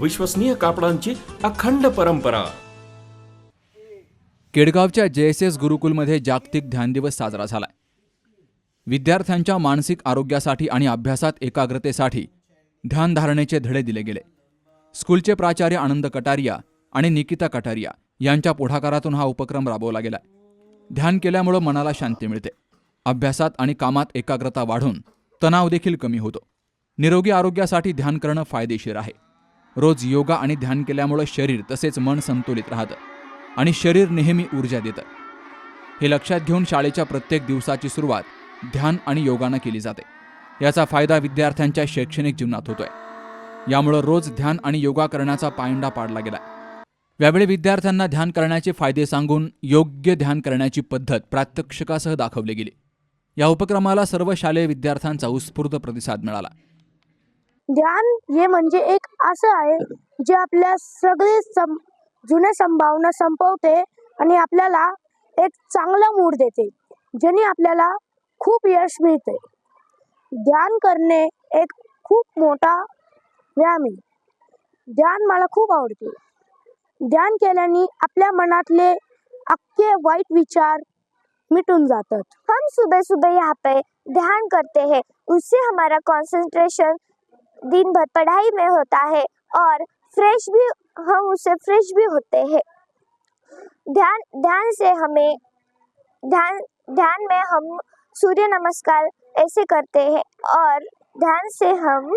विश्वसनीय कापडांची अखंड परंपरा. केडगावच्या जे एस एस गुरुकुलमध्ये जागतिक ध्यान दिवस साजरा झालाय. विद्यार्थ्यांच्या मानसिक आरोग्यासाठी आणि अभ्यासात एकाग्रतेसाठी ध्यानधारणेचे धडे दिले गेले. स्कूलचे प्राचार्य आनंद कटारिया आणि निकिता कटारिया यांच्या पुढाकारातून हा उपक्रम राबवला गेलाय. ध्यान केल्यामुळं मनाला शांती मिळते. अभ्यासात आणि कामात एकाग्रता वाढून तणाव देखील कमी होतो. निरोगी आरोग्यासाठी ध्यान करणं फायदेशीर आहे. रोज योगा आणि ध्यान केल्यामुळं शरीर तसेच मन संतुलित राहतं आणि शरीर नेहमी ऊर्जा देतं. हे लक्षात घेऊन शाळेच्या प्रत्येक दिवसाची सुरुवात ध्यान आणि योगानं केली जाते. याचा फायदा विद्यार्थ्यांच्या शैक्षणिक जीवनात होतोय. यामुळं रोज ध्यान आणि योगा करण्याचा पायंडा पाडला गेला. यावेळी विद्यार्थ्यांना ध्यान करण्याचे फायदे सांगून योग्य ध्यान करण्याची पद्धत प्रात्यक्षिकासह दाखवली गेली. या उपक्रमाला सर्व शालेय विद्यार्थ्यांचा उत्स्फूर्त प्रतिसाद मिळाला. ध्यान हे म्हणजे एक असं आहे जे आपल्या सगळे सं जुन्या संभावना संपवते आणि आपल्याला एक चांगला मूड देते ज्याने आपल्याला खूप यश मिळते. ध्यान करणे एक खूप मोठा व्यायाम आहे. ध्यान मला खूप आवडते. ध्यान केल्याने आपल्या मनातले अख्खे वाईट विचार मिटून जातात. हम सुबह सुबह यहाँ पे ध्यान करते हैं। उससे हमारा कंसंट्रेशन दिन भर पढ़ाई में होता है और फ्रेश भी, हम उससे फ्रेश भी होते हैं। ध्यान ध्यान से हमें, ध्यान ध्यान में हम सूर्य नमस्कार ऐसे करते हैं और ध्यान से हम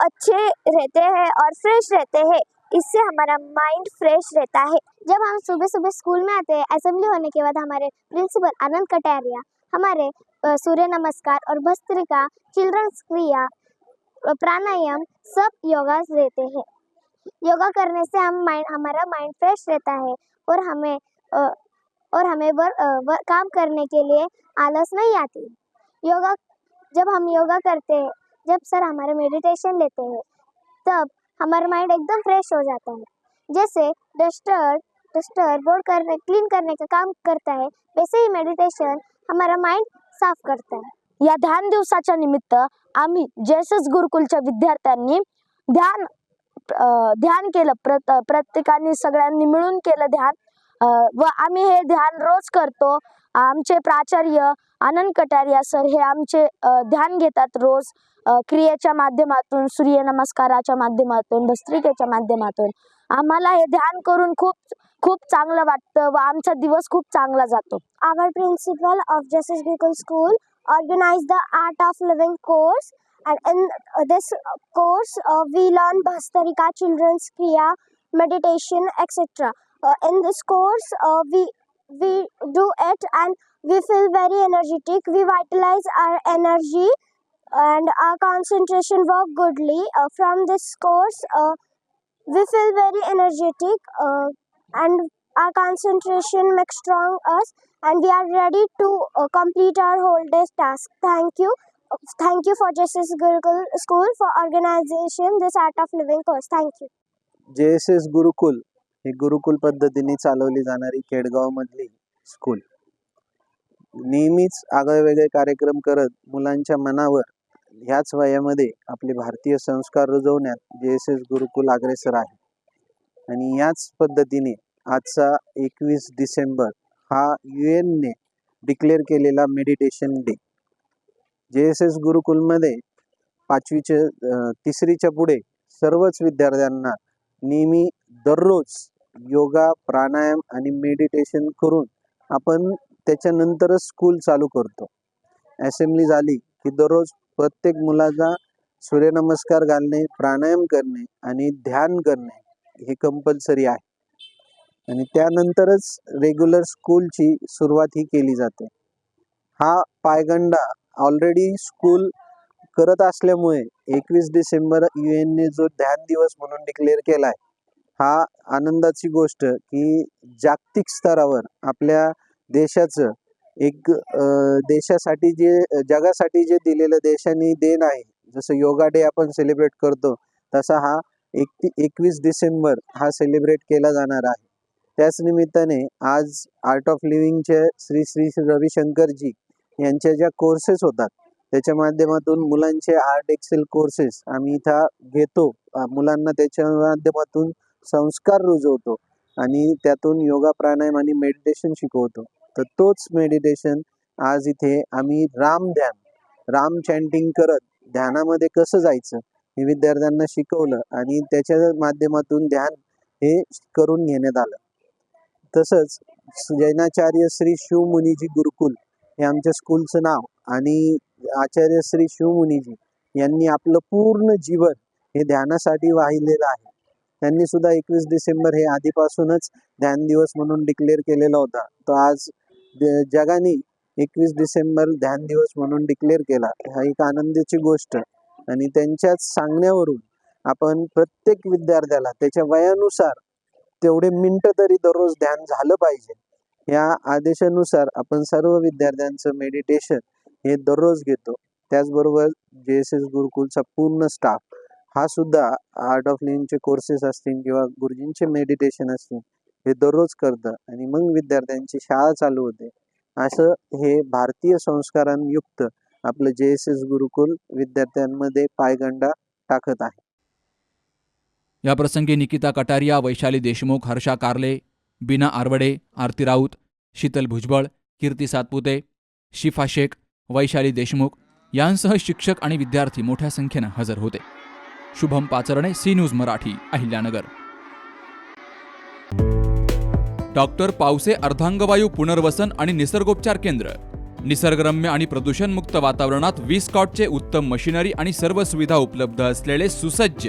अच्छे रहते हैं और फ्रेश रहते हैं। इससे हमारा माइंड फ्रेश रहता है। जब हम सुबह सुबह स्कूल में आते हैं, असेंबली होने के बाद हमारे प्रिंसिपल आनंद कटारिया, हमारे सूर्य नमस्कार और भस्त्रिका चिल्ड्रंस क्रिया प्राणायाम सब योगा देते हैं। योगा करने से हम माइंड हमारा माइंड फ्रेश रहता है और हमें और हमें वर, वर, काम करने के लिए आलस नहीं आती। योगा जब हम योगा करते हैं जब सर हमारे मेडिटेशन लेते हैं तब हमारा माइंड एकदम फ्रेश हो जाता है। जैसे डस्टर डस्टर बोर्ड करने क्लीन करने का काम करता है वैसे ही मेडिटेशन हमारा माइंड साफ़ करता है। या ध्यान दिवसाच्या निमित्त आम्ही जेसस गुरुकुलच्या विद्यार्थ्यांनी ध्यान ध्यान केलं. प्रत प्रत्येकाने सगळ्यांनी मिळून केलं ध्यान. व आम्ही हे ध्यान रोज करतो. आमचे प्राचार्य आनंद कटारिया सर हे आमचे ध्यान घेतात रोज. क्रियेच्या माध्यमातून सूर्यनमस्काराच्या माध्यमातून भस्त्रिकेच्या माध्यमातून. आम्हाला हे ध्यान करून खूप खूप चांगलं वाटतं व आमचा दिवस खूप चांगला जातो. Our principal of JSS Gurukul school. Organized the Art of Living course, and in this course uh, we learn Bhastarika, Children's Kriya, meditation, etc. Uh, in this course uh, we we do it and we feel very energetic. We vitalize our energy and our concentration work goodly. Uh, from this course, uh, we feel very energetic uh, and our concentration makes strong us and we are ready to uh, complete our whole day's task. Thank you. Thank you for JSS Gurukul School for organization this Art of Living course. Thank you. JSS S Gurukul ही गुरुकुल पद्धतीने चालवली जाणारी खेडगावमधली school नेहमीच आगळेवेगळे कार्यक्रम करत मुलांच्या मनावर ह्याच वयामध्ये आपले भारतीय संस्कार रुजवण्यात जे एस एस गुरुकुल अग्रेसर आहे आणि याच पद्धतीने आजचा एकवीस डिसेंबर हा यू एनने डिक्लेअर केलेला meditation day J S S गुरुकुलमध्ये पाचवीच्या तिसरीच्या पुढे सर्वच विद्यार्थ्यांना नेहमी दररोज योगा प्राणायाम आणि मेडिटेशन करून आपण त्याच्यानंतरच स्कूल चालू करतो. असेंब्ली झाली की दररोज प्रत्येक मुलाचा सूर्यनमस्कार घालणे प्राणायाम करणे आणि ध्यान करणे हे कंपल्सरी आहे. आणि त्यानंतरच रेग्युलर स्कूलची सुरुवात ही केली जाते. हा पायगंडा ऑलरेडी स्कूल करत असल्यामुळे एकवीस डिसेंबर यू एनने जो ध्यान दिवस म्हणून डिक्लेअर केला आहे हा आनंदाची गोष्ट की जागतिक स्तरावर आपल्या देशाचं एक देशासाठी जे जगासाठी जे दिलेलं देशाने देण आहे जसं योगा डे आपण सेलिब्रेट करतो तसा हा एक एकवीस डिसेंबर हा सेलिब्रेट केला जाणार आहे. त्याच निमित्ताने आज आर्ट ऑफ लिव्हिंगचे श्री श्री श्री रविशंकरजी यांच्या ज्या कोर्सेस होतात त्याच्या माध्यमातून मुलांचे आर्ट एक्सेल कोर्सेस आम्ही इथं घेतो. मुलांना त्याच्या माध्यमातून संस्कार रुजवतो आणि त्यातून योगा प्राणायाम आणि मेडिटेशन शिकवतो. तर तोच मेडिटेशन आज इथे आम्ही राम ध्यान राम चॅन्टिंग करत ध्यानामध्ये कसं जायचं हे विद्यार्थ्यांना शिकवलं आणि त्याच्या माध्यमातून ध्यान हे करून घेण्यात आलं. तसंच जैनाचार्य श्री शिवमुनीजी गुरुकुल हे आमच्या स्कूलचं नाव आणि आचार्य श्री शिवमुनीजी यांनी आपलं पूर्ण जीवन हे ध्यानासाठी वाहिलेलं आहे. त्यांनी सुद्धा एकवीस डिसेंबर हे आधीपासूनच ध्यान दिवस म्हणून डिक्लेअर केलेला होता. तो आज जगाने एकवीस डिसेंबर ध्यान दिवस म्हणून डिक्लेअर केला. हा एक आनंदाची गोष्ट. आणि त्यांच्याच सांगण्यावरून आपण प्रत्येक विद्यार्थ्याला त्याच्या वयानुसार तेवढे मिनिटं तरी दररोज ध्यान झालं पाहिजे. या आदेशानुसार आपण सर्व विद्यार्थ्यांचं मेडिटेशन हे दररोज घेतो. त्याचबरोबर जे एस एस गुरुकुलचा पूर्ण स्टाफ हा सुद्धा आर्ट ऑफ लिव्हिंगचे कोर्सेस असतील किंवा गुरुजींचे मेडिटेशन असतील हे दररोज करतं आणि मग विद्यार्थ्यांची शाळा चालू होते. असं हे भारतीय संस्कारांयुक्त आपलं जे एस एस गुरुकुल विद्यार्थ्यांमध्ये पायगंडा टाकत आहे. याप्रसंगी निकिता कटारिया वैशाली देशमुख हर्षा कारले बीना आरवडे आरती राऊत शीतल भुजबळ कीर्ती सातपुते शिफा शेख वैशाली देशमुख यांसह शिक्षक आणि विद्यार्थी मोठ्या संख्येनं हजर होते. Shubham Pacharne C news Marathi Ahilyanagar. Doctor Pawase अर्धांगवायू पुनर्वसन आणि निसर्गोपचार केंद्र. निसर्गरम्य आणि प्रदूषणमुक्त वातावरणात वीस कॉटचे उत्तम मशिनरी आणि सर्व सुविधा उपलब्ध असलेले सुसज्ज